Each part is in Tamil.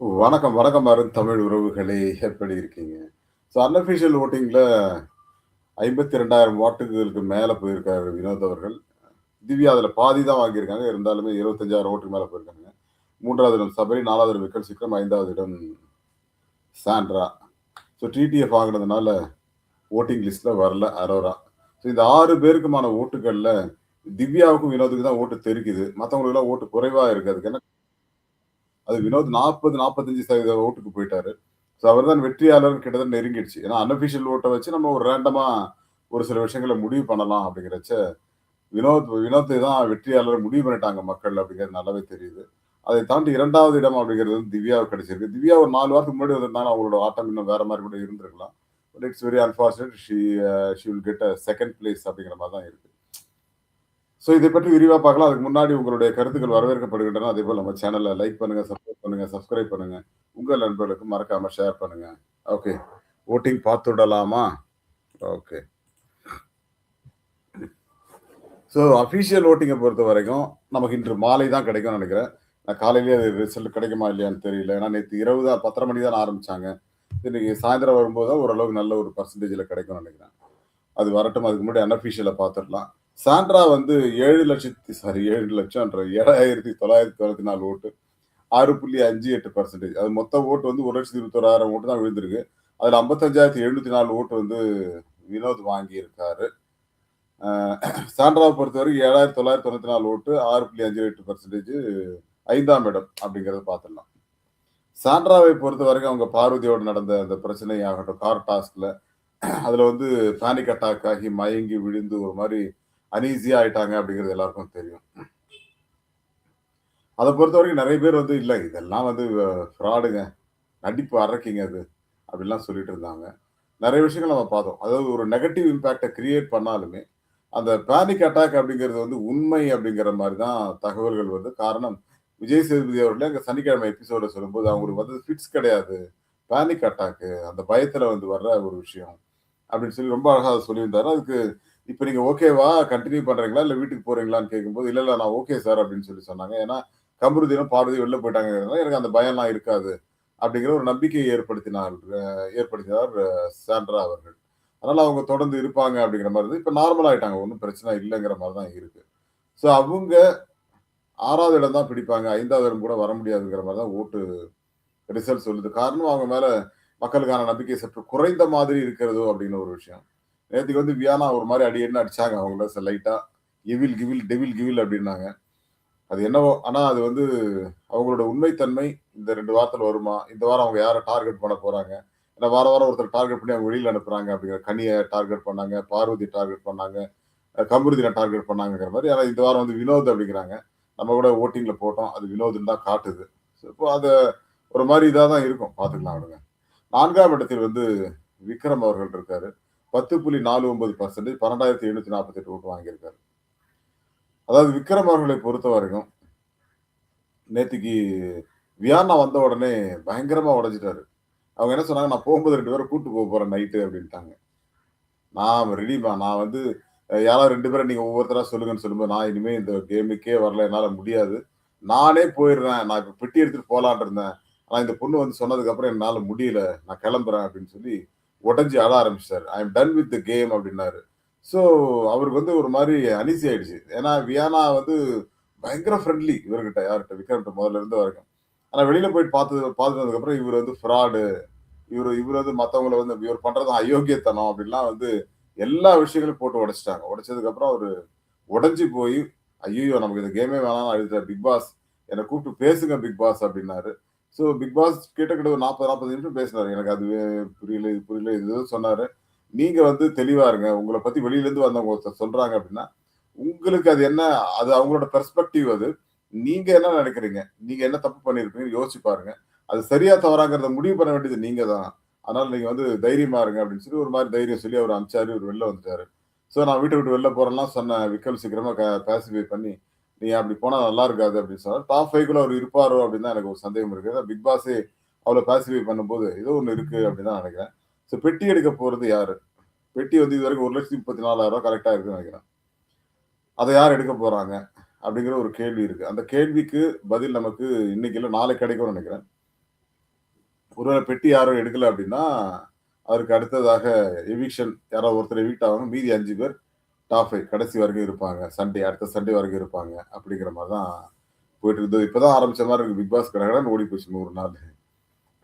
வணக்கம், வணக்கம் அருண் தமிழ் உறவுகளே! எப்படி இருக்கீங்க? ஸோ அன்அஃபிஷியல் ஓட்டிங்கில் ஐம்பத்தி ரெண்டாயிரம் வாட்டுகளுக்கு மேலே போயிருக்காரு வினோத் அவர்கள். திவ்யா அதில் பாதி தான் வாங்கியிருக்காங்க. இருந்தாலுமே 25,000 ஓட்டுக்கு மேலே போயிருக்காங்க. மூன்றாவது இடம் சபரி, நாலாவது இடம் விக்கல் சிக்ரம், ஐந்தாவது இடம் சாண்ட்ரா. ஸோ டிடிஎஃப் வாங்கினதுனால ஓட்டிங் லிஸ்ட்டில் வரல அரோரா. ஸோ இந்த ஆறு பேருக்குமான ஓட்டுகளில் திவ்யாவுக்கும், வினோதுக்கு தான் ஓட்டு தெறிக்குது. மற்றவங்களுக்குலாம் ஓட்டு குறைவாக இருக்கு. அதுக்கு என்ன அது வினோத் 40, 45% ஓட்டுக்கு போயிட்டாரு. ஸோ அவர் தான் வெற்றியாளர் கிட்டத்தட்ட நெருங்கிடுச்சு. ஏன்னா அன்அஃபிஷியல் ஓட்டை வச்சு நம்ம ஒரு ரேண்டமா ஒரு சில விஷயங்கள முடிவு பண்ணலாம் அப்படிங்கிறச்ச, வினோத் வினோத்தை தான் வெற்றியாளர் முடிவு பண்ணிட்டாங்க மக்கள் அப்படிங்கிறது நல்லாவே தெரியுது. அதை தாண்டி இரண்டாவது இடம் அப்படிங்கிறது வந்து திவ்யாவுக்கு கிடைச்சிருக்கு. திவ்யா ஒரு நாலு வாரத்துக்கு முன்னாடி வந்திருந்தாங்கன்னா, அவங்களோட ஆட்டம் இன்னும் வேற மாதிரி கூட இருந்திருக்கலாம். But it's very unfortunate she she will get a second place அப்படிங்கிற மாதிரி தான் இருக்கு. ஸோ இதை பற்றி விரிவாக பார்க்கலாம். அதுக்கு முன்னாடி உங்களுடைய கருத்துக்கள் வரவேற்கப்படுகின்றன. அதேபோல நம்ம சேனலை லைக் பண்ணுங்க, சப்போர்ட் பண்ணுங்க, சப்ஸ்கிரைப் பண்ணுங்க. உங்கள் நண்பர்களுக்கு மறக்காம ஷேர் பண்ணுங்க. ஓகே. ஓட்டிங் பார்த்துடலாமா? ஓகே. ஸோ அஃபிஷியல் பொறுத்த வரைக்கும் நமக்கு இன்று மாலை தான் கிடைக்கும்னு நினைக்கிறேன் நான் காலையிலேயே அது ரிசல்ட் கிடைக்குமா இல்லையான்னு தெரியல. ஏன்னா நேற்று இரவு தான் 10:30 மணிக்கு தான் ஆரம்பித்தாங்க இன்னைக்கு சாயந்தரம் வரும்போது தான் ஓரளவுக்கு நல்ல ஒரு பர்சன்டேஜில் கிடைக்கும்னு நினைக்கிறேன் அது வரட்டும். அதுக்கு முன்னாடி அன்அஃபிஷியல பார்த்துடலாம். சாண்ட்ரா வந்து ஏழு லட்சத்தி சாரி ஏழு லட்சம்ன்ற ஏழாயிரத்தி தொள்ளாயிரத்தி தொண்ணூற்றி நாலு ஓட்டு. ஆறு புள்ளி அஞ்சு எட்டு பர்சன்டேஜ் அது மொத்த ஓட்டு வந்து ஒரு லட்சத்தி இருபத்தோராயிரம் ஓட்டு தான் விழுந்திருக்கு. அதில் ஐம்பத்தஞ்சாயிரத்தி எழுநூற்றி நாலு ஓட்டு வந்து வினோத் வாங்கியிருக்காரு. சாண்ட்ராவை பொறுத்தவரைக்கும் ஏழாயிரத்தி தொள்ளாயிரத்தி தொண்ணூற்றி நாலு ஓட்டு ஆறு புள்ளி அஞ்சு எட்டு பர்சன்டேஜ் ஐந்தாம் இடம் அப்படிங்கிறத பார்த்துடலாம் சாண்ட்ராவை பொறுத்த வரைக்கும் அவங்க பார்வதியோடு நடந்த அந்த பிரச்சனையாகட்டும் கார் டாஸ்கில் அதில் வந்து பேனிக் அட்டாக் ஆகி மயங்கி விழுந்து ஒரு மாதிரி அனீஸியா ஆயிட்டாங்க அப்படிங்கிறது எல்லாருக்கும் தெரியும். அதை பொறுத்த வரைக்கும் நிறைய பேர் வந்து இல்லை இதெல்லாம் வந்து ஃப்ராடுங்க. நடிப்பு அரைக்கிங்க அது. அப்படிலாம் சொல்லிட்டு இருந்தாங்க. நிறைய விஷயங்கள் நம்ம பார்த்தோம். அதாவது ஒரு நெகட்டிவ் இம்பேக்டை கிரியேட் பண்ணாலுமே, அந்த பேனிக் அட்டாக் அப்படிங்கிறது வந்து உண்மை அப்படிங்கிற மாதிரி தான் தகவல்கள் வருது. காரணம் விஜய் சேதுபதி அவர்களே அங்கே சனிக்கிழமை எபிசோட சொல்லும்போது அவங்களுக்கு வந்து ஃபிட்ஸ் கிடையாது. Panic attack. அந்த பயத்தில் வந்து வர்ற ஒரு விஷயம். அப்படின்னு சொல்லி ரொம்ப அழகாக சொல்லியிருந்தாரு. அதுக்கு இப்ப நீங்க ஓகேவா? கண்டினியூ பண்றீங்களா? இல்ல வீட்டுக்கு போறீங்களான்னு கேட்கும்போது, இல்ல, இல்ல நான் ஓகே சார் அப்படின்னு சொல்லி சொன்னாங்க. ஏன்னா கமருதீனும், பார்வதி வெளில போயிட்டாங்கிறதுனால எனக்கு அந்த பயம்லாம் இருக்காது. அப்படிங்கிற ஒரு நம்பிக்கையை ஏற்படுத்தினார் ஏற்படுத்தினார் சாண்ட்ரா அவர்கள். அதனால அவங்க தொடர்ந்து இருப்பாங்க அப்படிங்கிற மாதிரி இருந்தது. இப்ப நார்மல் ஆயிட்டாங்க. ஒன்றும் பிரச்சனை இல்லைங்கிற மாதிரி தான் இருக்கு. ஸோ அவங்க ஆறாவது இடம் தான் பிடிப்பாங்க. ஐந்தாவது இடம் கூட வர முடியாதுங்கிற மாதிரி தான் ஓட்டு ரிசல்ட் சொல்லுது. காரணம் அவங்க மேல மக்களுக்கான நம்பிக்கை சற்று குறைந்த மாதிரி இருக்கிறதோ அப்படின்னு ஒரு விஷயம். நேற்றுக்கு வந்து வியானா ஒரு மாதிரி அடி என்ன அடிச்சாங்க அவங்கள ச லைட்டா. எவில் கிவில், டெவில் கிவில் அப்படின்னாங்க. அது என்னவோ ஆனா அது வந்து அவங்களோட உண்மைத்தன்மை இந்த ரெண்டு வாரத்துல வருமா? இந்த வாரம் அவங்க யாரை டார்கெட் பண்ண போறாங்க? ஏன்னா வாரம், வாரம் ஒருத்தர் டார்கெட் பண்ணி அவங்க வெளியில் அனுப்புறாங்க அப்படிங்கிற கனியை டார்கெட் பண்ணாங்க, பார்வதி டார்கெட் பண்ணாங்க, கமருதினை டார்கெட் பண்ணாங்கங்கிற மாதிரி ஆனா இந்த வாரம் வந்து வினோத் அப்படிங்கிறாங்க. நம்ம கூட ஓட்டிங்கில் போட்டோம். அது வினோதுன்னு தான் காட்டுது. ஸோ இப்போ அதை ஒரு மாதிரி இதாக தான் இருக்கும். பார்த்துக்கலாம் விடுங்க. நான்காம் இடத்தில் வந்து விக்ரம் அவர்கள் இருக்காரு. 10.49% 12,748 ஓட்டு வாங்கியிருக்காரு. அதாவது விக்ரம் அவர்களை பொறுத்த வரைக்கும் நேற்றுக்கு வியானா வந்த உடனே பயங்கரமா உடஞ்சிட்டாரு அவங்க என்ன சொன்னாங்க, "நான் போகும்போது ரெண்டு பேரும் கூட்டு போக போறேன் நைட்டு" அப்படின்ட்டாங்க. நான் ரெடிமா நான் வந்து யாராவது ரெண்டு பேரும் நீங்க ஒவ்வொருத்தராக சொல்லுங்கன்னு சொல்லும்போது, நான் இனிமே இந்த கேமுக்கே வரல. என்னால முடியாது. நானே போயிடுறேன். நான் இப்போ பெட்டி எடுத்துட்டு போலான்னு இருந்தேன். ஆனா இந்த பொண்ணு வந்து சொன்னதுக்கு அப்புறம் என்னால முடியல. நான் கிளம்புறேன் அப்படின்னு சொல்லி உடஞ்சி அழ ஆரம்பிச்சுட்டாரு. I am done with the game அப்படின்னாரு. ஸோ அவருக்கு வந்து ஒரு மாதிரி அனிசி ஆயிடுச்சு. ஏன்னா வியானா வந்து பயங்கர ஃப்ரெண்ட்லி இவர்கிட்ட யார்கிட்ட விக்ரம்கிட்ட முதல்ல இருந்து வரைக்கும். ஆனால் வெளியில போயிட்டு பார்த்து பார்த்துட்டு வந்ததுக்கப்புறம் இவர் வந்து ஃப்ராடு. இவர் இவர் வந்து மற்றவங்களை வந்து இவர் பண்றது அயோக்கியத்தனம் அப்படின்லாம் வந்து எல்லா விஷயங்களையும் போட்டு உடைச்சிட்டாங்க உடைச்சதுக்கப்புறம் அவர் உடஞ்சி போய், ஐயோ நமக்கு இந்த கேமே வேணாம்னு அழுதுட்டார். பிக் பாஸ் என்னை கூப்பிட்டு பேசுங்க பிக் பாஸ்" அப்படின்னாரு. ஸோ பிக் பாஸ் கிட்டத்தட்ட ஒரு 40, 40 நிமிஷம் பேசினாரு. எனக்கு அது புரியல, இது புரியல, இது சொன்னார் சொன்னாரு. நீங்க வந்து தெளிவா இருங்க. உங்களை பத்தி வெளியிலேருந்து வந்தவங்க ஒருத்தர் சொல்றாங்க அப்படின்னா, உங்களுக்கு அது என்ன அது அவங்களோட பெர்ஸ்பெக்டிவ் அது. நீங்க என்ன நினைக்கிறீங்க? நீங்க என்ன தப்பு பண்ணியிருப்பீங்கன்னு யோசிச்சு பாருங்க. அது சரியா தவறாங்கிறத முடிவு பண்ண வேண்டியது நீங்க தான். அதனால நீங்க வந்து தைரியமா இருங்க அப்படின்னு சொல்லி ஒரு மாதிரி தைரியம் சொல்லி அவர் அமிச்சாரு ஒரு வெளில வந்துட்டாரு. ஸோ நான் வீட்டை விட்டு வெளில போகிறேன்னா சொன்ன விக்கல் சீக்கிரமா க பேசிஃபை பண்ணி, "நீ அப்படி போனா நல்லா இருக்காது" அப்படின்னு சொன்னார் டாப் 5க்குள்ள அவர் இருப்பாரோ அப்படின்னு தான் எனக்கு ஒரு சந்தேகம் இருக்கு. பிக் பாஸே அவ்வளோ பேசிஃபை பண்ணும்போது, ஏதோ ஒன்று இருக்கு அப்படின்னு தான் நினைக்கிறேன். ஸோ பெட்டி எடுக்க போறது யாரு? பெட்டி வந்து இதுவரைக்கும் ரூ. 1,34,000 கரெக்ட்டா இருக்குன்னு நினைக்கிறேன். அதை யார் எடுக்க போறாங்க? அப்படிங்கிற ஒரு கேள்வி இருக்கு. அந்த கேள்விக்கு பதில் நமக்கு இன்னைக்கு இல்லை நாளைக்கு கிடைக்கும்னு நினைக்கிறேன். ஒருவேளை பெட்டி யாரும் எடுக்கல அப்படின்னா அவருக்கு அடுத்ததாக எவிக்ஷன் யாராவது ஒருத்தர் எவிக்ட் ஆவாங்க மீதி அஞ்சு பேர் டாப் ஃபைவ் கடைசி வரைக்கும் இருப்பாங்க. சண்டே அடுத்த சண்டே வரைக்கும் இருப்பாங்க. அப்படிங்கிற மாதிரி தான் போயிட்டு இருந்தது. இப்போதான் ஆரம்பிச்ச மாதிரி இருக்குது பிக் பாஸ் கடகடன் ஓடி போச்சு நூறு நாள்.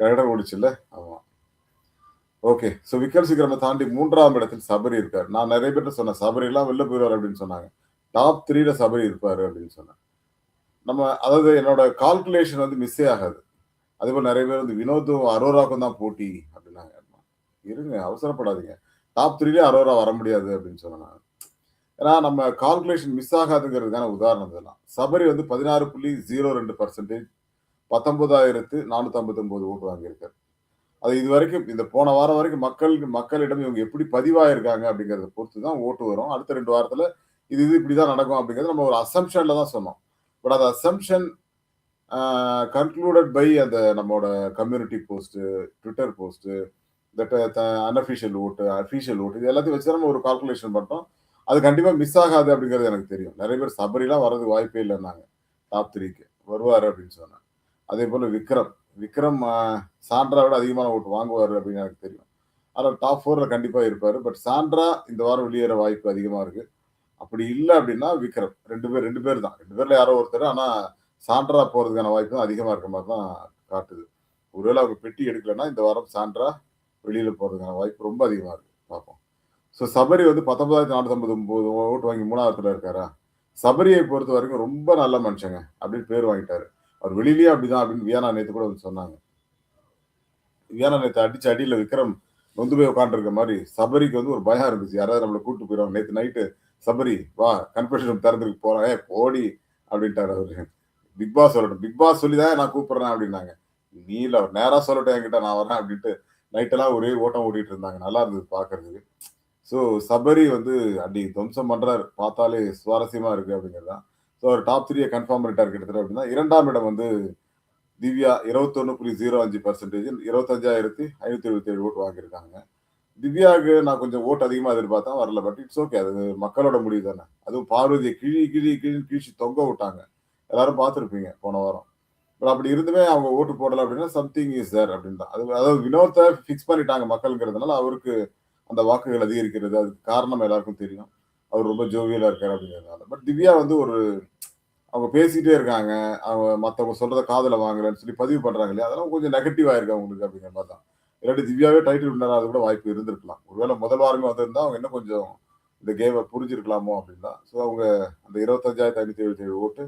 கடகடன் ஓடிச்சுல்ல? ஆமாம் ஓகே ஸோ விக்கல் சீக்கிரமை தாண்டி மூன்றாம் இடத்தில் சபரி இருக்கார். நான் நிறைய பேர்ட்ட சொன்னேன் சபரிலாம் வெளில போயிடுவார் அப்படின்னு சொன்னாங்க. டாப் த்ரீல சபரி இருப்பார் அப்படின்னு சொன்னேன். நம்ம அதாவது என்னோட கால்குலேஷன் வந்து மிஸ்ஸே ஆகாது. அதே போல் நிறைய பேர் வந்து வினோதும் அரோராக்கும் தான் போட்டி அப்படின்னாங்க. இருங்க அவசரப்படாதீங்க. டாப் த்ரீலே அரோரா வர முடியாது அப்படின்னு சொன்னேன் ஏன்னா நம்ம கால்குலேஷன் மிஸ் ஆகாதுங்கிறதுக்கான உதாரணம் இதெல்லாம். சபரி வந்து பதினாறு புள்ளி ஜீரோ ரெண்டு பர்சன்டேஜ் பத்தொன்பதாயிரத்து நானூற்றம்பத்தொம்போது ஓட்டு வாங்கியிருக்காரு. அது இது வரைக்கும் இந்த போன வாரம் வரைக்கும் மக்கள் மக்களிடம் இவங்க எப்படி பதிவாயிருக்காங்க அப்படிங்கிறத பொறுத்து தான் ஓட்டு வரும். அடுத்த ரெண்டு வாரத்தில் இது இது இப்படி தான் நடக்கும் அப்படிங்கிறது நம்ம ஒரு அசம்ஷனில் தான் சொன்னோம். பட் அந்த அசம்ஷன் கன்க்ளூடட் பை அந்த நம்மளோட community post Twitter post that unofficial vote official vote இது எல்லாத்தையும் வச்சு நம்ம ஒரு கால்குலேஷன் பண்ணோம் அது கண்டிப்பாக மிஸ் ஆகாது அப்படிங்கிறது எனக்கு தெரியும். நிறைய பேர் சபரிலாம் வர்றது வாய்ப்பே இல்லைன்னாங்க. டாப் த்ரீக்கு வருவார் அப்படின்னு சொன்னேன். அதே போல் விக்ரம். விக்ரம் சாண்ட்ரா விட அதிகமான ஓட்டு வாங்குவார் அப்படின்னு எனக்கு தெரியும். ஆனால் டாப் ஃபோரில் கண்டிப்பாக இருப்பார். பட் சாண்ட்ரா இந்த வாரம் வெளியேற வாய்ப்பு அதிகமாக இருக்குது அப்படி இல்லை அப்படின்னா விக்ரம். ரெண்டு பேர் ரெண்டு பேர் தான். ரெண்டு பேரில் யாரோ ஒருத்தர். ஆனால் சாண்ட்ரா போகிறதுக்கான வாய்ப்பு தான் அதிகமாக இருக்க மாதிரி தான் காட்டுது. ஒருவேளை அவங்க பெட்டி எடுக்கலைன்னா இந்த வாரம் சாண்ட்ரா வெளியில் போகிறதுக்கான வாய்ப்பு ரொம்ப அதிகமாக இருக்குது பார்ப்போம். ஸோ சபரி வந்து பத்தொன்பதாயிரத்தி நானூற்றி ஐம்பது ஓட்டு வாங்கி மூணாவது இருக்காரா? சபரியை பொறுத்த வரைக்கும் ரொம்ப நல்ல மனுஷங்க. அப்படின்னு பேர் வாங்கிட்டாரு. அவர் வெளியிலேயே அப்படிதான் அப்படின்னு வியானா நேத்து கூட வந்து சொன்னாங்க. வியானா நேத்து அடிச்சு அடியில் விக்ரம் நொந்து போய் உட்காந்துருக்க மாதிரி சபரிக்கு வந்து ஒரு பயம் இருந்துச்சு. யாராவது நம்மளை கூட்டு போயிடுவாங்க நேத்து நைட்டு சபரி வா கன்ஃபர்ஷன் ரூம் திறந்துருக்கு போறேன் ஏ போடி அப்படின்ட்டாரு அவரு. பிக் பாஸ் சொல்லட்டும். பிக் பாஸ் சொல்லி தான் நான் கூப்பிடுறேன் அப்படின்னாங்க. நீ இல்லை அவர் நேரா சொல்லட்டும் என்கிட்ட நான் வரேன் அப்படின்ட்டு நைட்டெல்லாம் ஒரே ஓட்டம் ஓடிட்டு இருந்தாங்க. நல்லா இருந்தது பார்க்கறதுக்கு ஸோ சபரி வந்து அடி துவம்சம் பண்ணுறாரு பார்த்தாலே சுவாரஸ்யமாக இருக்குது அப்படிங்கிறது தான் ஸோ அவர் டாப் த்ரீயை கன்ஃபார்ம் பண்ணிட்டார் கிட்டத்தட்ட அப்படின்னா இரண்டாம் இடம் வந்து திவ்யா இருபத்தொன்னு புள்ளி ஜீரோ அஞ்சு பர்சன்டேஜ் இருபத்தஞ்சாயிரத்தி ஐநூற்றி எழுபத்தி ஏழு ஓட்டு வாங்கியிருக்காங்க. திவ்யாவுக்கு நான் கொஞ்சம் ஓட்டு அதிகமாக எதிர்பார்த்தேன் வரல. பட் இட்ஸ் ஓகே அது மக்களோட முடிவு தானே. அதுவும் பார்வதியை கிழி கிழி கிழி கிழிச்சு தொங்க விட்டாங்க. எல்லாரும் பார்த்துருப்பீங்க போன வாரம். பட் அப்படி இருந்துமே அவங்க ஓட்டு போடலை அப்படின்னா சம்திங் இஸ் தேர் அப்படின்னு தான் அது அதாவது வினோத்தை ஃபிக்ஸ் பண்ணிட்டாங்க மக்கள்ங்கிறதுனால அவருக்கு அந்த வாக்குகள் அதிகரிக்கிறது அதுக்கு காரணம் எல்லாருக்கும் தெரியும். அவர் ரொம்ப ஜோவியலாக இருக்கார் அப்படிங்கிறதுனால. பட் திவ்யா வந்து ஒரு அவங்க பேசிட்டே இருக்காங்க. அவங்க மற்றவங்க சொல்றத காதல வாங்கலன்னு சொல்லி பதிவு பண்றாங்க இல்லையா? அதெல்லாம் கொஞ்சம் நெகட்டிவா இருக்கு அவங்களுக்கு அப்படிங்கிற மாதிரி தான். இல்லாட்டி திவ்யாவே டைட்டில் வின்னர் ஆகிறது கூட வாய்ப்பு இருந்திருக்கலாம். ஒருவேளை முதல் வாரமே வந்திருந்தா அவங்க இன்னும் கொஞ்சம் இந்த கேமை புரிஞ்சிருக்கலாமோ அப்படின்னா. ஸோ அவங்க அந்த இருபத்தஞ்சாயிரத்தி ஐநூத்தி எழுபத்தி ஏழு ஓட்டு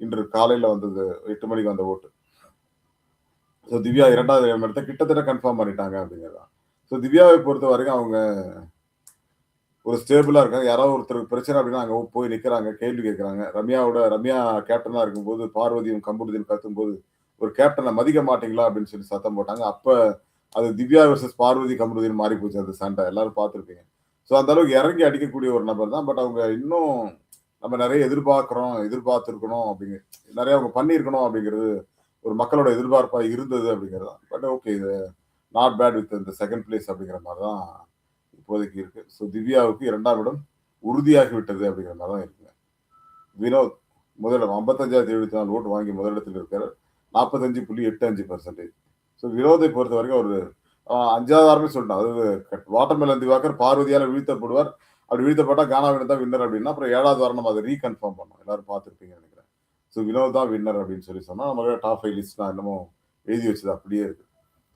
இன்று காலையில வந்தது எட்டு மணிக்கு வந்த ஓட்டு. ஸோ திவ்யா இரண்டாவது இடத்த கிட்டத்தட்ட கன்ஃபார்ம் பண்ணிட்டாங்க அப்படிங்கிறதான் ஸோ திவ்யாவை பொறுத்த வரைக்கும் அவங்க ஒரு ஸ்டேபிளாக இருக்காங்க. யாராவது ஒருத்தருக்கு பிரச்சனை அப்படின்னா அங்கே போய் நிற்கிறாங்க கேள்வி கேட்குறாங்க. ரம்யாவோட ரம்யா கேப்டனாக இருக்கும்போது பார்வதியும் கம்புருதியும் கத்தும்போது ஒரு கேப்டனை மதிக்க மாட்டீங்களா? அப்படின்னு சொல்லி சத்தம் போட்டாங்க. அப்போ அது திவ்யா வர்சஸ் பார்வதி கமருதீன் மாறி போச்சு. அந்த சண்டை. எல்லாரும் பார்த்துருப்பீங்க. ஸோ அந்த அளவுக்கு இறங்கி அடிக்கக்கூடிய ஒரு நபர் தான். பட் அவங்க இன்னும் நம்ம நிறைய எதிர்பார்க்குறோம் எதிர்பார்த்துருக்கணும் அப்படிங்க நிறைய அவங்க பண்ணியிருக்கணும் அப்படிங்கிறது ஒரு மக்களோட எதிர்பார்ப்பாக இருந்தது அப்படிங்கிறது தான். பட் ஓகே இது நாட் பேட் வித் இந்த செகண்ட் பிளேஸ் அப்படிங்கிற மாதிரி தான் இப்போதைக்கு இருக்கு. ஸோ திவ்யாவுக்கு இரண்டாம் இடம் உறுதியாகி விட்டது அப்படிங்கிற மாதிரி தான் இருக்குங்க. வினோத் முதலிடம் ஐம்பத்தஞ்சாயிரத்தி எழுபத்தி நாலு ஓட்டு வாங்கி முதலிடத்தில் இருக்கிறார் நாற்பத்தஞ்சு புள்ளி எட்டு அஞ்சு பர்சன்டேஜ் ஸோ வினோதை பொறுத்த வரைக்கும் ஒரு அஞ்சாவது வாரமே சொல்லிட்டோம் அதாவது வாட்டர்மெலன் திவாக்கர் பார்வதியால் வீழ்த்தப்படுவார். அப்படி வீழ்த்தப்பட்டால் கானாவின் தான் வின்னர் அப்படின்னா அப்புறம் ஏழாவது வாரம் நம்ம அதை ரீகன்ஃபார்ம் பண்ணோம் எல்லாரும் பார்த்துருப்பீங்கன்னு நினைக்கிறேன். ஸோ வினோத் தான் வின்னர் அப்படின்னு சொல்லி சொன்னால் நம்ம டாப் ஃபைவ் லிஸ்ட் நான் என்னமோ எழுதி வச்சது அப்படியே இருக்குது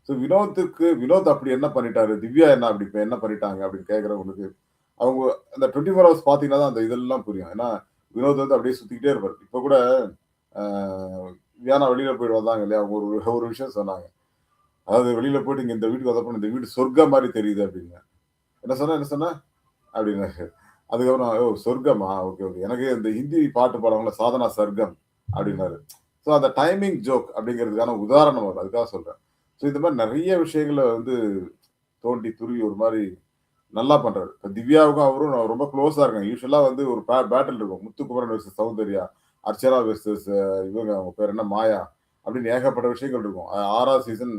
ஸோ வினோத்துக்கு வினோத் அப்படி என்ன பண்ணிட்டாரு? திவ்யா என்ன அப்படி இப்போ என்ன பண்ணிட்டாங்க அப்படின்னு கேட்குறவங்களுக்கு அவங்க அந்த டுவெண்ட்டி ஃபோர் ஹவர்ஸ் பார்த்தீங்கன்னா தான் அந்த இதெல்லாம் புரியும். ஏன்னா வினோத் வந்து அப்படியே சுற்றிக்கிட்டே இருப்பார். இப்போ கூட வியானா வெளியில் போயிட்டு வந்தாங்க இல்லையா? அவங்க ஒரு ஒரு விஷயம் சொன்னாங்க. அதாவது வெளியில் போயிட்டு இங்கே இந்த வீட்டுக்கு வந்தப்போ இந்த வீடு சொர்க்கம் மாதிரி தெரியுது அப்படின்னு. என்ன சொன்ன என்ன சொன்ன? அப்படின்னாரு அதுக்கப்புறம் ஓ சொர்க்கமா? Okay okay. எனக்கு இந்த ஹிந்தி பாட்டு பாடவங்கள சாதனா சர்க்கம் அப்படின்னாரு. ஸோ அந்த டைமிங் ஜோக் அப்படிங்கிறதுக்கான உதாரணம் வரும் அதுக்காக சொல்கிறேன் ஸோ இந்த மாதிரி நிறைய விஷயங்களை வந்து தோண்டி துருவி ஒரு மாதிரி நல்லா பண்றாரு. இப்போ திவ்யாவுக்கும் அவரும் ரொம்ப க்ளோஸா இருக்காங்க யூஸ்வலா வந்து ஒரு பேட்டில் இருக்கும். முத்துக்குமரன் வெர்சஸ் சௌந்தர்யா அர்ச்சனா வெர்சஸ் இவங்க அவங்க பேர் என்ன? மாயா அப்படின்னு ஏகப்பட்ட விஷயங்கள் இருக்கும். ஆறாவது சீசன்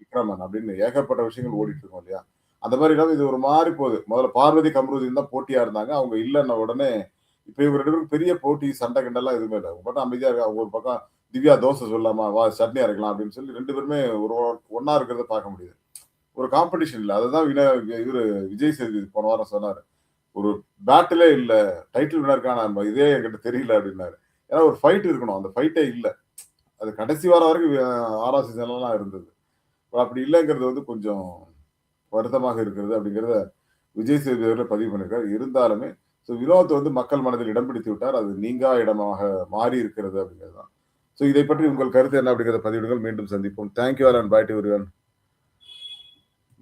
விக்ரமன் அப்படின்னு ஏகப்பட்ட விஷயங்கள் ஓடிட்டு இருக்கும் இல்லையா? அந்த மாதிரி இல்லாமல் இது ஒரு மாதிரி போகுது. முதல்ல பார்வதி கம்ருதின் தான் போட்டியா இருந்தாங்க. அவங்க இல்லைன்ன உடனே இப்போ இவங்க ரெண்டு பேரும் பெரிய போட்டி சண்டை கண்டெல்லாம் எதுவுமே இல்லை. பட்டம் அமைதியா இருக்கு அவங்க ஒரு பக்கம் திவ்யா தோசை சொல்லாமா? வா சட்னி அரைக்கலாம் அப்படின்னு சொல்லி ரெண்டு பேருமே ஒரு ஒன்னா இருக்கிறத பார்க்க முடியுது. ஒரு காம்படிஷன் இல்லை. அதுதான் வின இவரு விஜய் சேதுபதி போன வாரம் சொன்னார். ஒரு பேட்டிலே இல்லை. டைட்டில் வினருக்கான இதே என்கிட்ட தெரியல அப்படின்னாரு. ஏன்னா ஒரு ஃபைட் இருக்கணும். அந்த ஃபைட்டே இல்லை. அது கடைசி வாரம் வரைக்கும் ஆறாம் சீசன்லாம் இருந்தது. அப்படி இல்லைங்கிறது வந்து கொஞ்சம் வருத்தமாக இருக்கிறது அப்படிங்கிறத விஜய் சேதுபதி அவர்கள் பதிவு பண்ணியிருக்காரு. இருந்தாலுமே ஸோ வினோத் வந்து மக்கள் மனதில் இடம் பிடித்து விட்டார். அது நீங்கா இடமாக மாறி இருக்கிறது அப்படிங்கிறது தான். ஸோ இதை பற்றி உங்கள் கருத்து என்ன அப்படிங்கிறத பதிவிடுங்கள். மீண்டும் சந்திப்போம். தேங்க்யூ ஆர் அண்ட் பாய் டு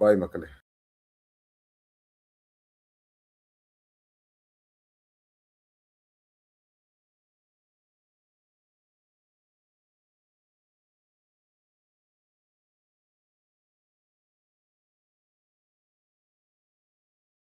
பாய் மக்களே.